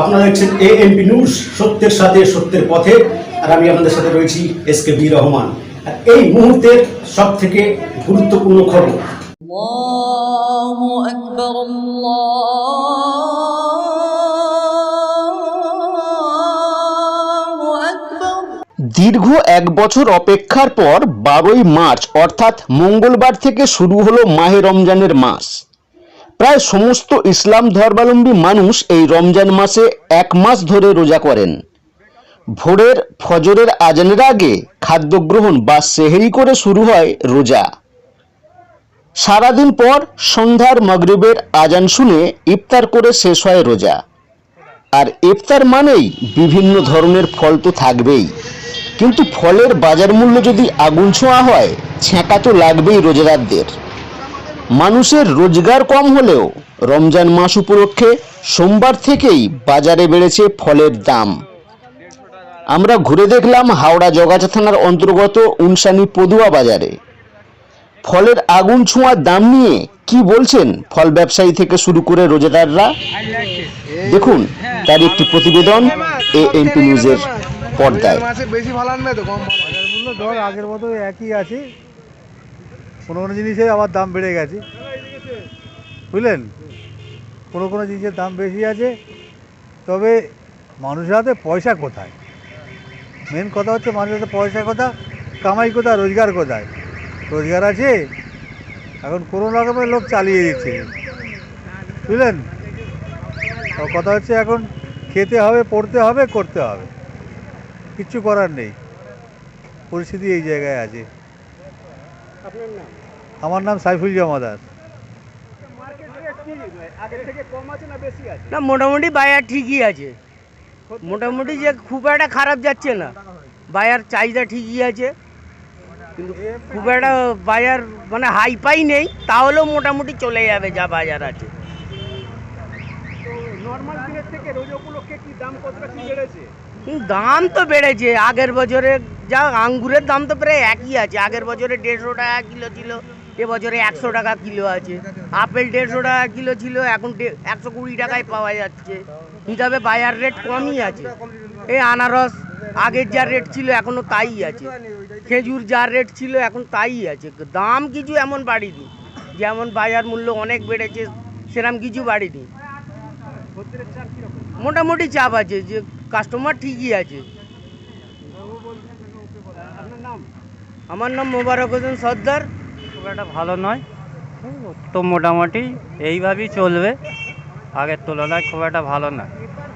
আপনারা দেখছেন এ MP news সত্যের সাথে সত্যের পথে আর আমি আপনাদের সাথে রয়েছি এস কে বি রহমান। আর এই মুহূর্তের সব থেকে গুরুত্বপূর্ণ খবর। দীর্ঘ এক বছর অপেক্ষার পর বারোই মার্চ অর্থাৎ মঙ্গলবার থেকে শুরু হলো মাহে রমজানের মাস। প্রায় সমস্ত ইসলাম ধর্মাবলম্বী মানুষ এই রমজান মাসে এক মাস ধরে রোজা করেন। ভোরের ফজরের আজানের আগে খাদ্য গ্রহণ বা সেহেরি করে শুরু হয় রোজা। সারাদিন পর সন্ধ্যার মগরিবের আজান শুনে ইফতার করে শেষ হয় রোজা। আর ইফতার মানেই বিভিন্ন ধরনের ফল তো থাকবেই। কিন্তু ফলের বাজার মূল্য যদি আগুন ছোঁয়া হয় ছ্যাঁকা তো লাগবেই রোজাদারদের। মানুষের রোজগার কম হলেও রমজান মাস উপলক্ষে সোমবার থেকেই বাজারে বেড়েছে ফলের দাম। আমরা ঘুরে দেখলাম হাওড়া জগাছা থানার অন্তর্গত উনসানি পদুয়া বাজারে। ফলের আগুন ছোঁয়ার দাম নিয়ে কি বলছেন ফল ব্যবসায়ী থেকে শুরু করে রোজাদাররা দেখুন তার একটি প্রতিবেদন এ এমপি নিউজের পর্দায়। বেশি ভালো আনবে তো কম বাজার মূল্য আগের মতো একই আছে। কোনো কোনো জিনিসের আবার দাম বেড়ে গেছে। বুঝলেন? কোনো কোনো জিনিসের দাম বেশি আছে। তবে মানুষের হাতে পয়সা কোথায়? মেন কথা হচ্ছে মানুষের হাতে পয়সা কোথা কামাই কোথায়? রোজগার কোথায়? রোজগার আছে? এখন কোনো রকমের লোক চালিয়ে দিচ্ছে। বুঝলেন? কথা হচ্ছে এখন খেতে হবে, পড়তে হবে, করতে হবে। কিচ্ছু করার নেই। পরিস্থিতি এই জায়গায় আছে। আমার নাম সাইফুল জমাদার। না মোটামুটি বায়ার ঠিকই আছে। মোটামুটি যে খুব একটা খারাপ যাচ্ছে না। বায়ার চাহিদা ঠিকই আছে। কিন্তু খুব একটা বাজার মানে হাই পাই নেই তাহলেও মোটামুটি চলে যাবে যা বাজার আছে। হুম, দাম তো বেড়েছে। আগের বছরে যা আঙ্গুরের দাম তো প্রায় একই আছে। আগের বছরে দেড়শো টাকা কিলো ছিল, এবছরে একশো টাকা কিলো আছে। আপেল দেড়শো টাকা কিলো ছিল, এখন একশো কুড়ি টাকায় পাওয়া যাচ্ছে। হিসাবে বাজার রেট কমই আছে। এই আনারস আগের যা রেট ছিল এখনও তাই আছে। খেজুর যা রেট ছিল, এখন তাই আছে। দাম কিছু এমন বাড়িনি। যেমন বাজার মূল্য অনেক বেড়েছে সেরকম কিছু বাড়িনি। মোটামুটি চাপ আছে যে কাস্টমার ঠিকই আছে। আমার নাম মোবারক হোসেন সর্দার। একটা ভালো নয়, তো মোটামুটি এইভাবেই চলবে। আগের তুলনায় খুব একটা ভালো না।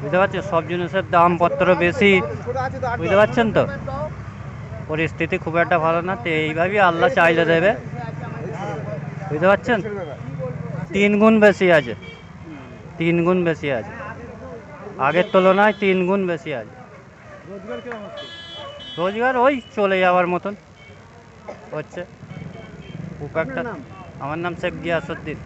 বুঝতে পারছেন? সব জিনিসের দামপত্র বেশি। বুঝতে পারছেন তো? পরিস্থিতি খুব একটা ভালো না, তো এইভাবেই আল্লাহ চাইলে দেবে। বুঝতে পারছেন? তিন গুণ বেশি আছে। তিন গুণ বেশি আছে। আগের তুলনায় তিন গুণ বেশি আছে রোজগার ওই চলে যাওয়ার মতন হচ্ছে। খুব একটা আমার নাম শেখ গিয়াসুদ্দিন